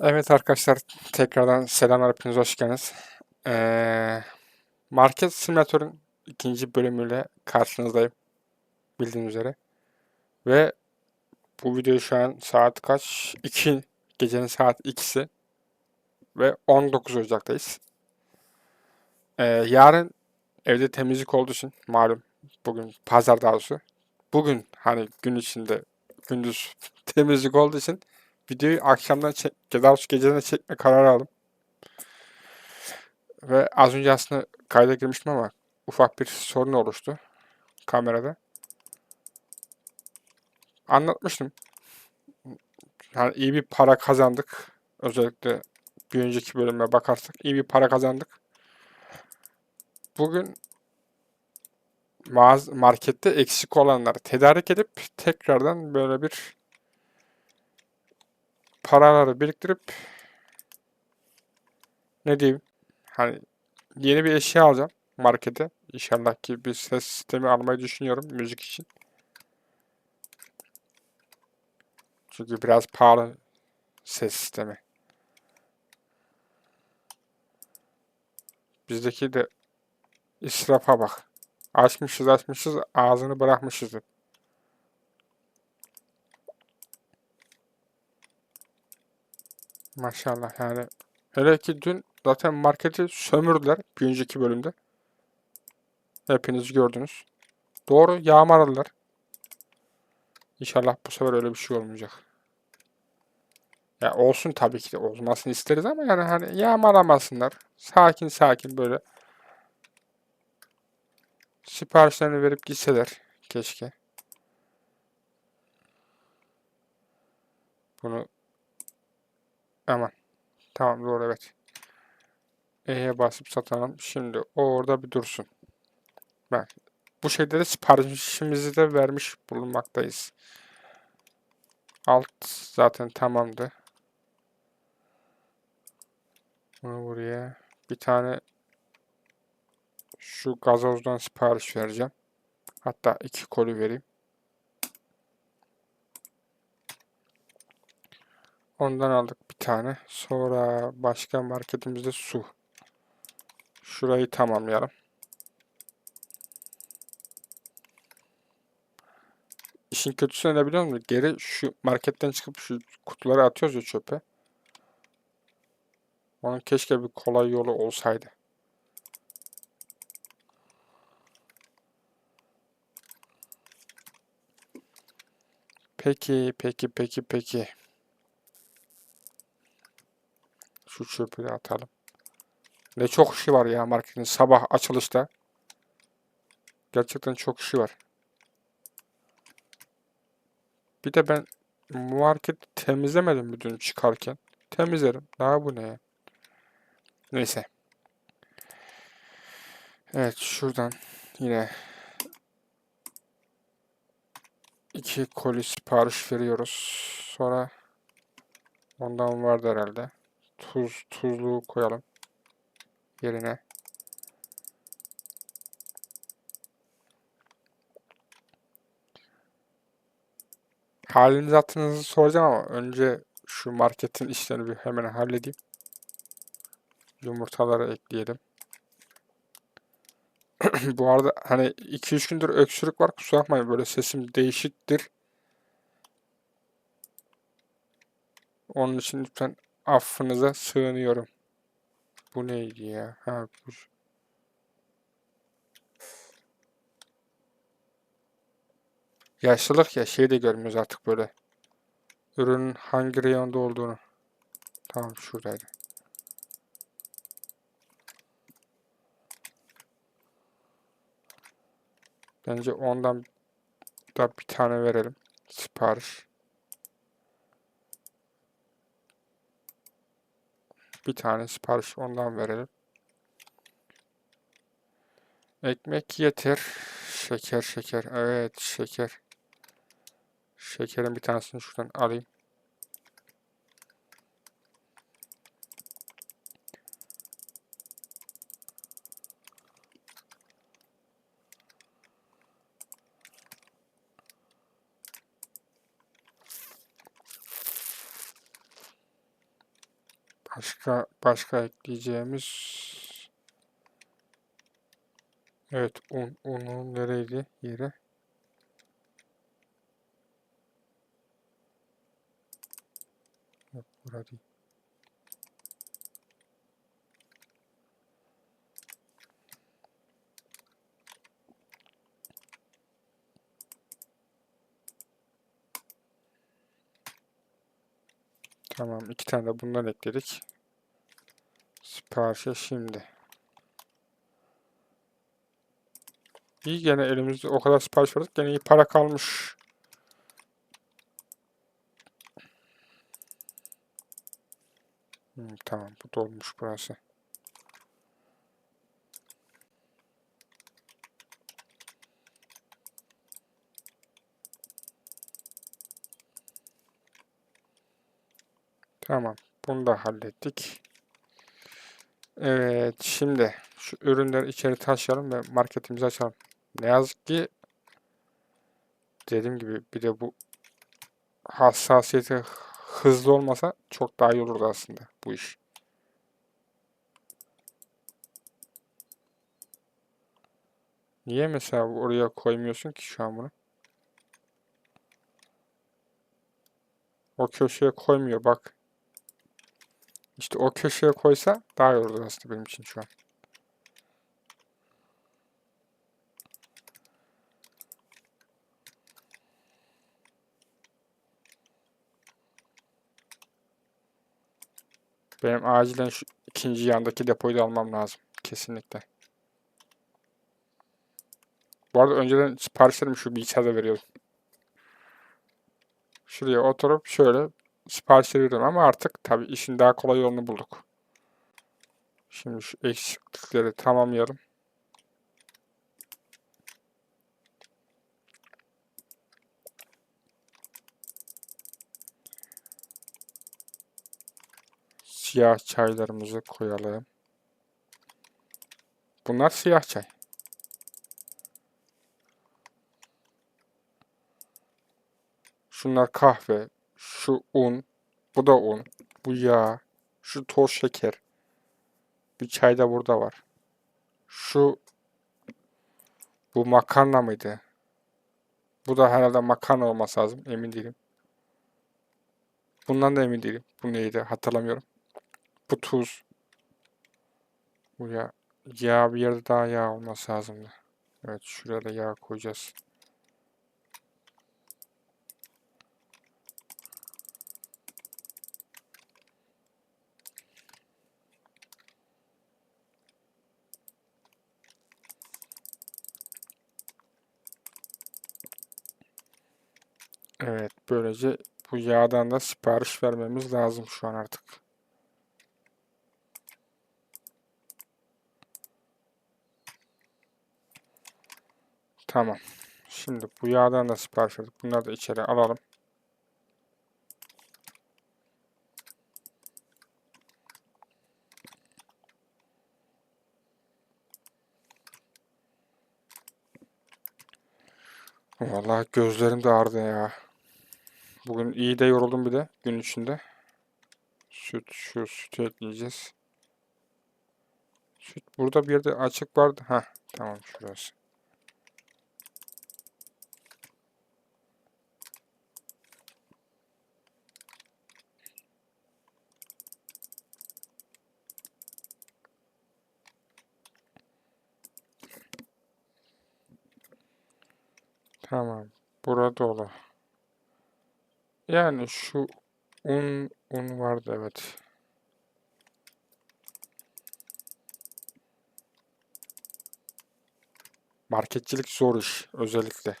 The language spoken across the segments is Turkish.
Evet arkadaşlar tekrardan selamlar hepiniz hoş geldiniz. Ee, Market Simülatör'ün ikinci bölümüyle karşınızdayım bildiğiniz üzere. Ve bu video şu an saat kaç? 2. Gecenin saat 2'si. Ve 19 Ocak'tayız. Ee, yarın evde temizlik olduğu için malum bugün pazar daha doğrusu. Bugün hani gün içinde gündüz temizlik olduğu için videoyu akşamdan çek, daha doğrusu geceden çekme kararı aldım. Ve az önce aslında kayda girmiştim ama ufak bir sorun oluştu kamerada. Anlatmıştım. Yani iyi bir para kazandık. Özellikle bir önceki bölüme bakarsak iyi bir para kazandık. Bugün mağaz markette eksik olanları tedarik edip tekrardan böyle bir paraları biriktirip ne diyeyim hani yeni bir eşya alacağım markete. İnşallah ki bir ses sistemi almayı düşünüyorum müzik için. Çünkü biraz pahalı ses sistemi. Bizdeki de israfa bak. Açmışız açmışız ağzını bırakmışız. Maşallah yani. Hele ki dün zaten marketi sömürdüler bir önceki bölümde. Hepiniz gördünüz. Doğru yağmaladılar. İnşallah bu sefer öyle bir şey olmayacak. Ya olsun tabii ki de olmasını isteriz ama yani hani yağmalamasınlar. Sakin sakin böyle siparişlerini verip gitseler keşke. Bunu Aman. Tamam doğru evet. E'ye basıp satalım. Şimdi o orada bir dursun. Ben bu şeyde de siparişimizi de vermiş bulunmaktayız. Alt zaten tamamdı. Bunu buraya bir tane şu gazozdan sipariş vereceğim. Hatta iki koli vereyim. Ondan aldık bir tane. Sonra başka marketimizde su. Şurayı tamamlayalım. İşin kötüsü ne biliyor musun? Geri şu marketten çıkıp şu kutuları atıyoruz ya çöpe. Onun keşke bir kolay yolu olsaydı. Peki, peki, peki, peki. Şu çöpü de atalım. Ne çok işi var ya marketin sabah açılışta. Gerçekten çok işi var. Bir de ben marketi temizlemedim mi dün çıkarken? Temizlerim. Daha bu ne? Neyse. Evet şuradan yine iki koli sipariş veriyoruz. Sonra ondan vardı herhalde. Tuz, tuzluğu koyalım yerine. Haliniz hatırınızı soracağım ama önce şu marketin işlerini bir hemen halledeyim. Yumurtaları ekleyelim. Bu arada hani 2-3 gündür öksürük var kusura bakmayın böyle sesim değişiktir. Onun için lütfen affınıza sığınıyorum. Bu neydi ya? Ha bu. Yaşlılık ya şey de görmüyoruz artık böyle. Ürünün hangi reyonda olduğunu. Tamam şuradaydı. Bence ondan da bir tane verelim. Sipariş. Bir tane sipariş ondan verelim. Ekmek yeter. Şeker şeker. Evet şeker. Şekerin bir tanesini şuradan alayım. Başka ekleyeceğimiz Evet, un, unun nereydi yeri? Yok, burada değil. Tamam, iki tane de bundan ekledik. Siparişe şimdi. İyi gene elimizde o kadar sipariş verdik. Gene iyi para kalmış. Hmm, tamam bu dolmuş burası. Tamam. Bunu da hallettik. Evet. Şimdi şu ürünleri içeri taşıyalım ve marketimizi açalım. Ne yazık ki dediğim gibi bir de bu hassasiyeti hızlı olmasa çok daha iyi olurdu aslında bu iş. Niye mesela oraya koymuyorsun ki şu an bunu? O köşeye koymuyor bak. İşte o köşeye koysa daha iyi olurdu aslında benim için şu an. Benim acilen şu ikinci yandaki depoyu da almam lazım. Kesinlikle. Bu arada önceden siparişlerimi şu bilgisayarda veriyordum. Şuraya oturup şöyle siparişleri veriyordum ama artık tabii işin daha kolay yolunu bulduk. Şimdi şu eksiklikleri tamamlayalım. Siyah çaylarımızı koyalım. Bunlar siyah çay. Şunlar kahve, şu un, bu da un, bu yağ, şu toz şeker. Bir çay da burada var. Şu bu makarna mıydı? Bu da herhalde makarna olması lazım. Emin değilim. Bundan da emin değilim. Bu neydi? Hatırlamıyorum. Bu tuz. Bu yağ. Yağ bir yerde daha yağ olması lazımdı. Evet şuraya da yağ koyacağız. Evet böylece bu yağdan da sipariş vermemiz lazım şu an artık. Tamam. Şimdi bu yağdan da sipariş verdik. Bunları da içeri alalım. Vallahi gözlerim de ağrıdı ya. Bugün iyi de yoruldum bir de gün içinde. Süt, şu sütü ekleyeceğiz. Süt burada bir yerde açık vardı. Ha, tamam şurası. Tamam. Burada dolu. Yani şu un un vardı evet. Marketçilik zor iş özellikle.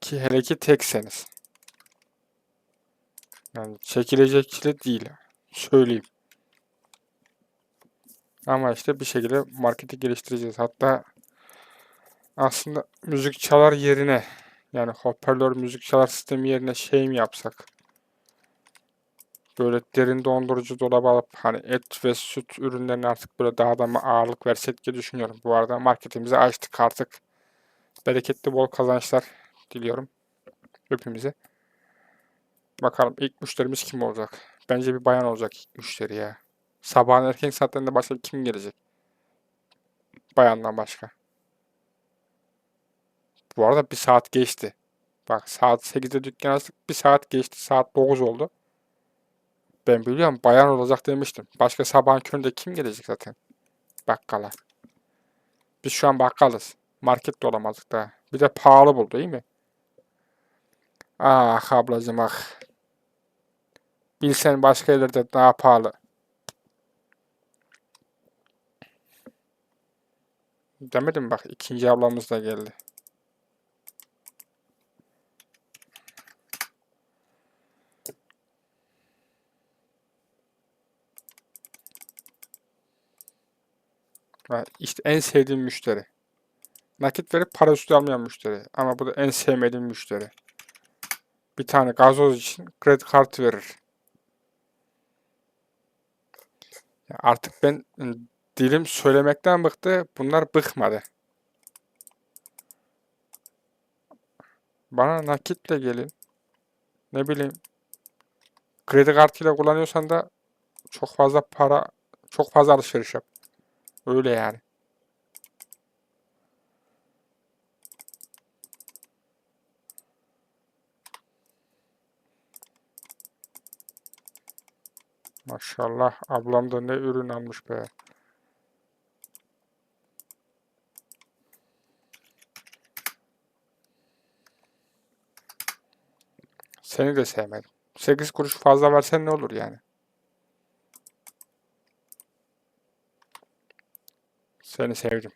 Ki hele ki tekseniz. Yani çekilecek çile değil. Söyleyeyim. Ama işte bir şekilde marketi geliştireceğiz. Hatta aslında müzik çalar yerine yani hoparlör müzik çalar sistemi yerine şey mi yapsak? Böyle derin dondurucu dolaba alıp hani et ve süt ürünlerine artık böyle daha da mı ağırlık versek diye düşünüyorum. Bu arada marketimizi açtık artık. Bereketli bol kazançlar diliyorum hepimize. Bakalım ilk müşterimiz kim olacak? Bence bir bayan olacak ilk müşteri ya. Sabahın erken saatlerinde başka kim gelecek? Bayandan başka. Bu arada bir saat geçti. Bak saat 8'de dükkan açtık. Bir saat geçti. Saat 9 oldu. Ben biliyorum bayan olacak demiştim. Başka sabahın köründe kim gelecek zaten? Bakkala. Biz şu an bakkalız. Market de olamazdık daha. Bir de pahalı buldu değil mi? Ah ablacım ah. Bilsen başka yerlerde daha pahalı. Demedim bak ikinci ablamız da geldi. İşte en sevdiğim müşteri. Nakit verip para üstü almayan müşteri. Ama bu da en sevmediğim müşteri. Bir tane gazoz için kredi kartı verir. Artık ben ı, dilim söylemekten bıktı. Bunlar bıkmadı. Bana nakitle gelin. Ne bileyim. Kredi kartıyla kullanıyorsan da çok fazla para, çok fazla alışveriş yap. Öyle yani. Maşallah ablam da ne ürün almış be. Seni de sevmedim. 8 kuruş fazla versen ne olur yani? Seni sevdim.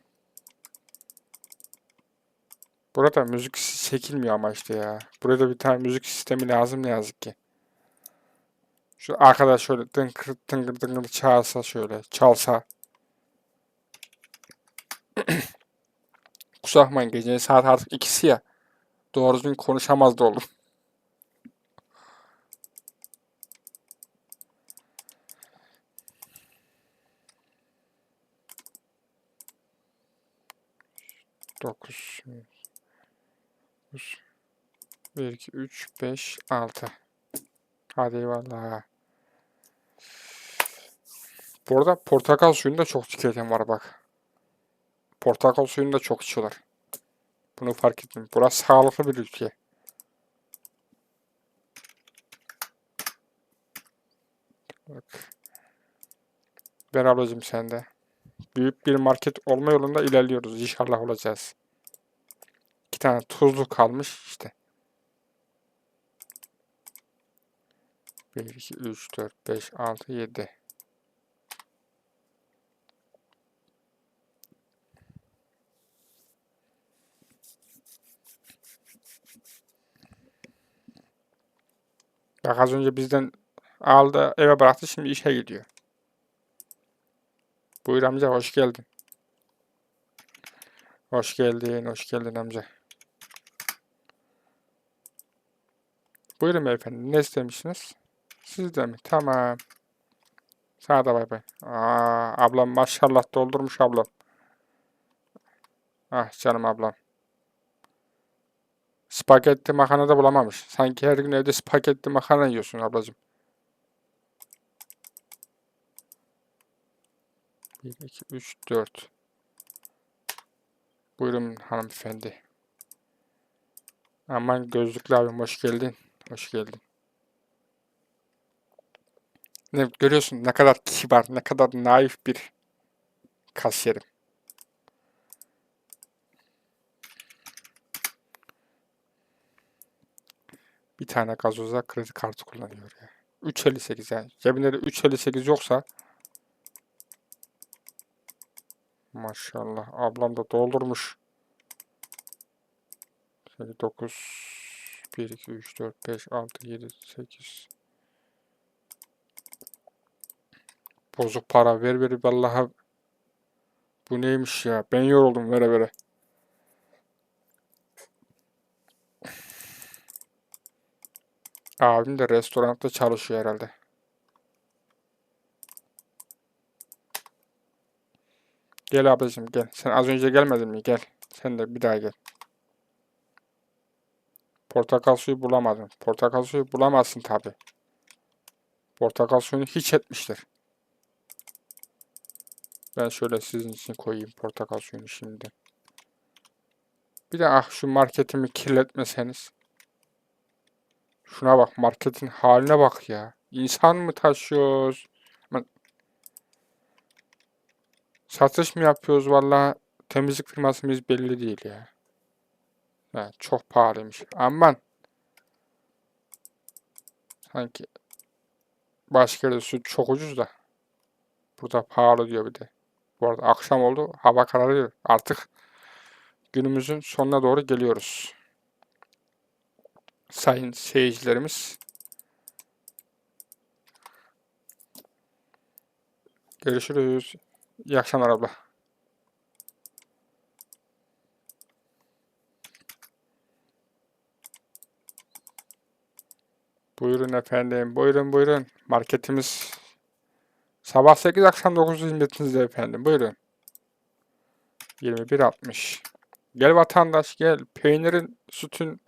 Burada müzik çekilmiyor ama işte ya. Burada bir tane müzik sistemi lazım ne yazık ki. Şu arkadaş şöyle dıngır dıngır dıngır çalsa şöyle çalsa. Kusura bakmayın gecenin saat artık ikisi ya. Doğru düzgün konuşamaz da oğlum. 9 1 2 3 5 6 Hadi eyvallah. Bu arada portakal suyunu da çok tüketen var bak. Portakal suyunu da çok içiyorlar. Bunu fark ettim. Burası sağlıklı bir ülke. Bak. Ver ablacım sende. Büyük bir market olma yolunda ilerliyoruz. İnşallah olacağız. İki tane tuzlu kalmış işte. 1, 2, 3, 4, 5, 6, 7. Bak az önce bizden aldı eve bıraktı şimdi işe gidiyor. Buyur amca hoş geldin. Hoş geldin, hoş geldin amca. Buyurun beyefendi, ne istemişsiniz? Siz de mi? Tamam. Sana da bay bay. Aa, ablam maşallah doldurmuş ablam. Ah canım ablam. Spagetti makarna da bulamamış. Sanki her gün evde spagetti makarna yiyorsun ablacığım. 1, 2, 3, 4. Buyurun hanımefendi. Aman gözlüklü abim hoş geldin. Hoş geldin. Ne görüyorsun ne kadar kibar, ne kadar naif bir kasiyerim. Bir tane gazoza kredi kartı kullanıyor ya. 3.58 yani. Cebinde de 3.58 yoksa Maşallah ablam da doldurmuş. 9 1 2 3 4 5 6 7 8 Bozuk para ver ver vallahi bu neymiş ya ben yoruldum vere vere. Abim de restoranda çalışıyor herhalde. Gel ablacığım gel. Sen az önce gelmedin mi? Gel. Sen de bir daha gel. Portakal suyu bulamadım. Portakal suyu bulamazsın tabi. Portakal suyunu hiç etmiştir. Ben şöyle sizin için koyayım portakal suyunu şimdi. Bir de ah şu marketimi kirletmeseniz. Şuna bak marketin haline bak ya. İnsan mı taşıyoruz? Aman. Satış mı yapıyoruz valla temizlik firması mıyız belli değil ya. Ha, çok pahalıymış. Aman. Sanki başka yerde süt çok ucuz da. Burada pahalı diyor bir de. Bu arada akşam oldu. Hava kararıyor. Artık günümüzün sonuna doğru geliyoruz. Sayın seyircilerimiz. Görüşürüz. İyi akşamlar abla. Buyurun efendim. Buyurun buyurun. Marketimiz sabah 8 akşam 9 hizmetinizde efendim. Buyurun. 21.60. Gel vatandaş gel. Peynirin, sütün,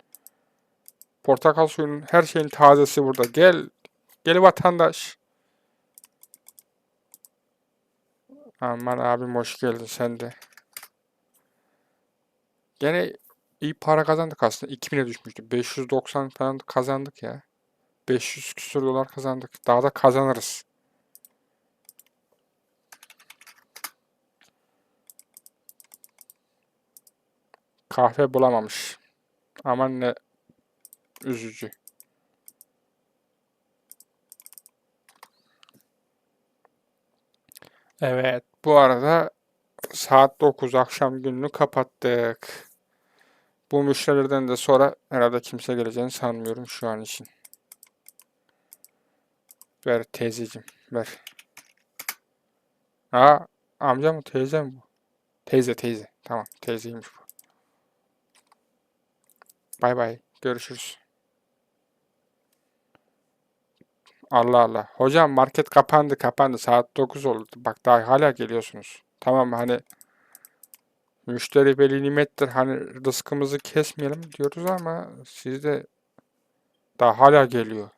portakal suyunun her şeyin tazesi burada. Gel. Gel vatandaş. Aman abim hoş geldin sen de. Gene iyi para kazandık aslında. 2000'e düşmüştü. 590 falan kazandık ya. 500 küsur dolar kazandık. Daha da kazanırız. Kahve bulamamış. Aman ne üzücü. Evet, bu arada saat 9 akşam gününü kapattık. Bu müşterilerden de sonra herhalde kimse geleceğini sanmıyorum şu an için. Ver teyzeciğim, ver. Aa, amca mı teyze mi bu? Teyze teyze. Tamam, teyzeymiş bu. Bay bay. Görüşürüz. Allah Allah. Hocam market kapandı kapandı. Saat 9 oldu. Bak daha hala geliyorsunuz. Tamam hani müşteri veli nimettir. Hani rızkımızı kesmeyelim diyoruz ama siz de daha hala geliyor.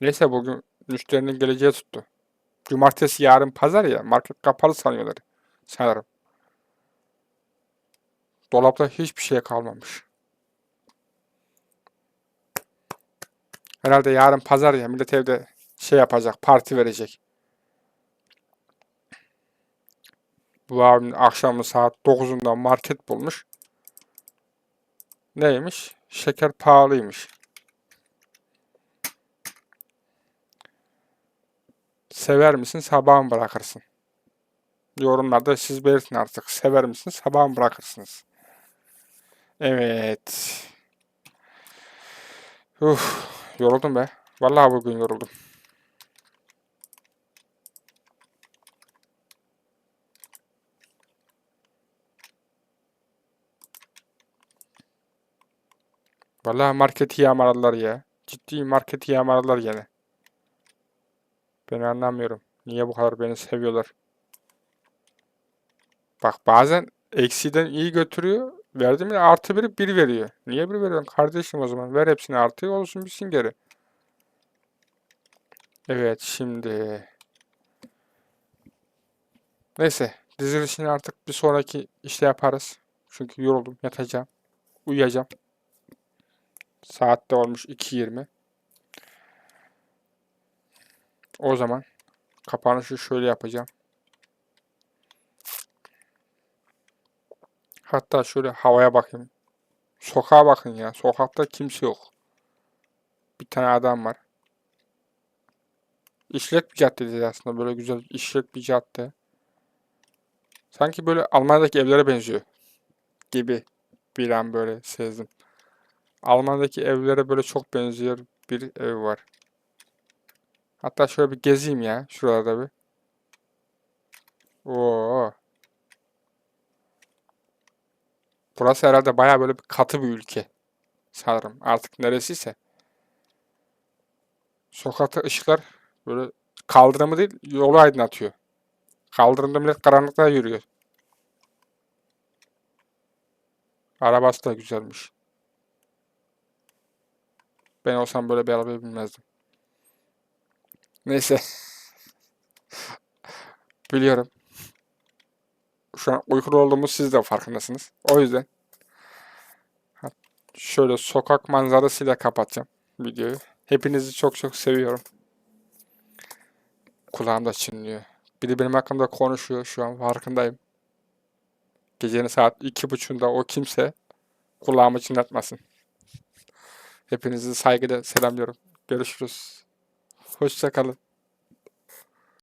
Neyse bugün müşterinin geleceği tuttu. Cumartesi yarın pazar ya. Market kapalı sanıyorlar. Sanırım. Dolapta hiçbir şey kalmamış. Herhalde yarın pazar ya millet evde şey yapacak, parti verecek. Bu abim akşamı saat 9'unda market bulmuş. Neymiş? Şeker pahalıymış. Sever misin, sabah mı bırakırsın? Yorumlarda siz belirtin artık. Sever misiniz, sabah mı bırakırsınız? Evet. Uf, yoruldum be. Vallahi bugün yoruldum. Vallahi marketi yağmaladılar ya. Ciddi marketi yağmaladılar gene. Ben anlamıyorum. Niye bu kadar beni seviyorlar? Bak bazen eksiden iyi götürüyor. Verdim ya artı biri bir veriyor. Niye bir veriyorsun kardeşim o zaman? Ver hepsini artı olsun bitsin geri. Evet şimdi. Neyse dizilişini artık bir sonraki işte yaparız. Çünkü yoruldum yatacağım. Uyuyacağım. Saatte olmuş 2.20. O zaman kapanışı şöyle yapacağım. Hatta şöyle havaya bakayım. Sokağa bakın ya. Sokakta kimse yok. Bir tane adam var. İşlek bir cadde aslında. Böyle güzel işlek bir cadde. Sanki böyle Almanya'daki evlere benziyor. Gibi bir an böyle sezdim. Almanya'daki evlere böyle çok benziyor bir ev var. Hatta şöyle bir gezeyim ya. Şuralarda bir. Oo. Burası herhalde baya böyle bir katı bir ülke. Sanırım. Artık neresiyse. Sokakta ışıklar böyle kaldırımı değil yolu aydınlatıyor. Kaldırımda millet karanlıkta yürüyor. Arabası da güzelmiş. Ben olsam böyle bir arabayı bilmezdim. Neyse. Biliyorum. Şu an uykulu olduğumuz siz de farkındasınız. O yüzden şöyle sokak manzarasıyla kapatacağım videoyu. Hepinizi çok çok seviyorum. Kulağımda çınlıyor. Biri benim hakkımda konuşuyor şu an farkındayım. Gecenin saat iki buçuğunda o kimse kulağımı çınlatmasın. Hepinizi saygıyla selamlıyorum. Görüşürüz. Hoşça kalın.